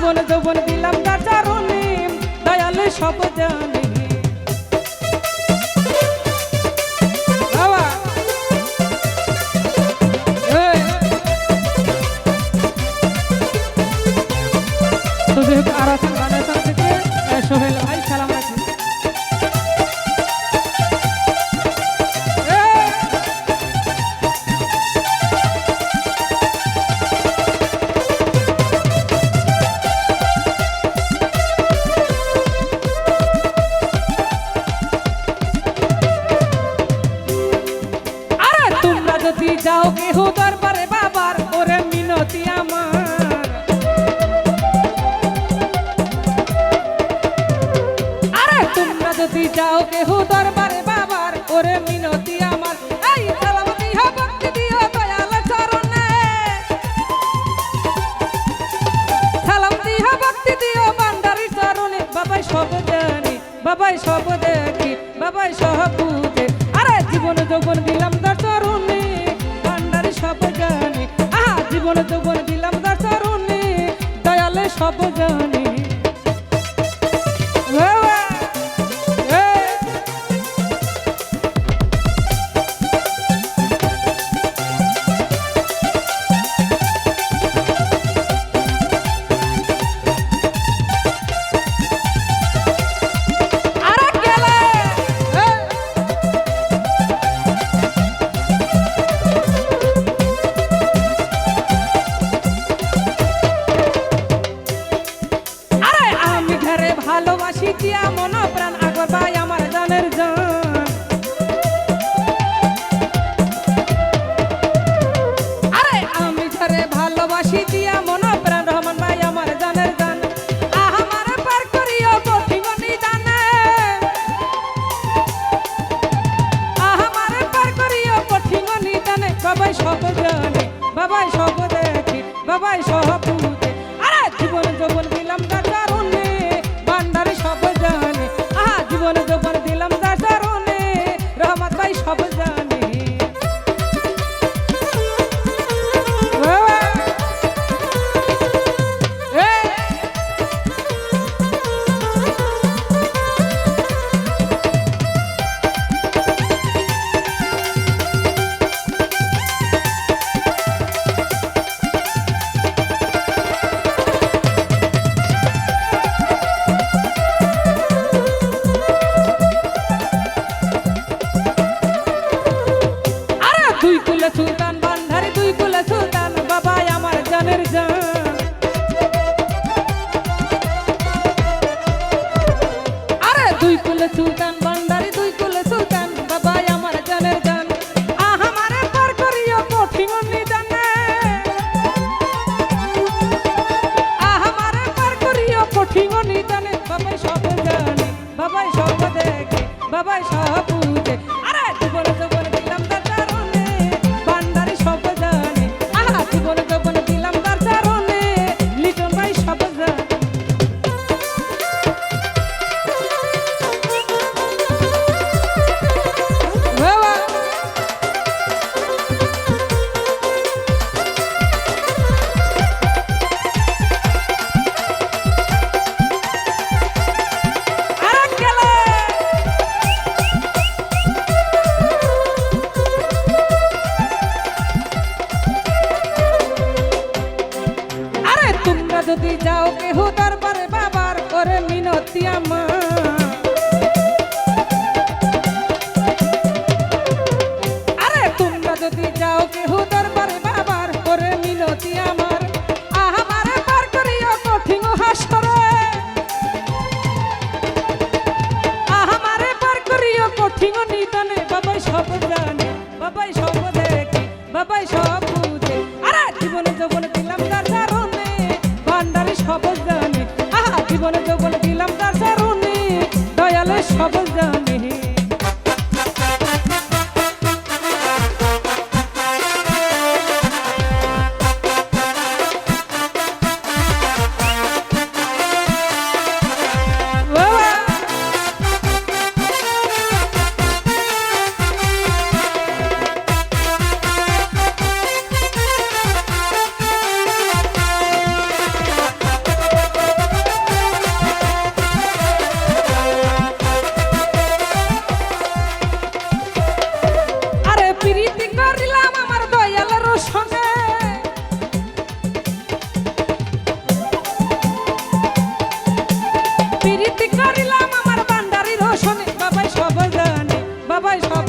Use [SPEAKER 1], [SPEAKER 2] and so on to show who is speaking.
[SPEAKER 1] জীবন যৌবন দিলাম তার চারণে দয়ালে সব জানে। সোহেল যদি যাও কেহ দরবারে বাবার ওরে মিনতি আমার। আরে তোমরা যদি যাও কেহ দরবারে বাবার মিনতি আমার বাবাই সব বাবাই দেখি, বাবাই সব বুঝে। আরে জীবন যৌবন দিলাম সব জানি বাবাই সব তোমরা যদি যাও, কেহ দরবারে বাবার করে মিনতি আমার। আরে, তোমরা যদি যাও, কেহ দরবারে বাবার করে মিনতি আমার। পার কঠিন পার কঠিন বাবাই সব জানে, বাবাই সব দেখে, বাবাই সব প্রীতি করিলাম আমার দয়ালের সঙ্গে প্রীতি করিলাম আমার বান্ডারির সঙ্গে বাবাই সবাই জানে বাবাই সবাই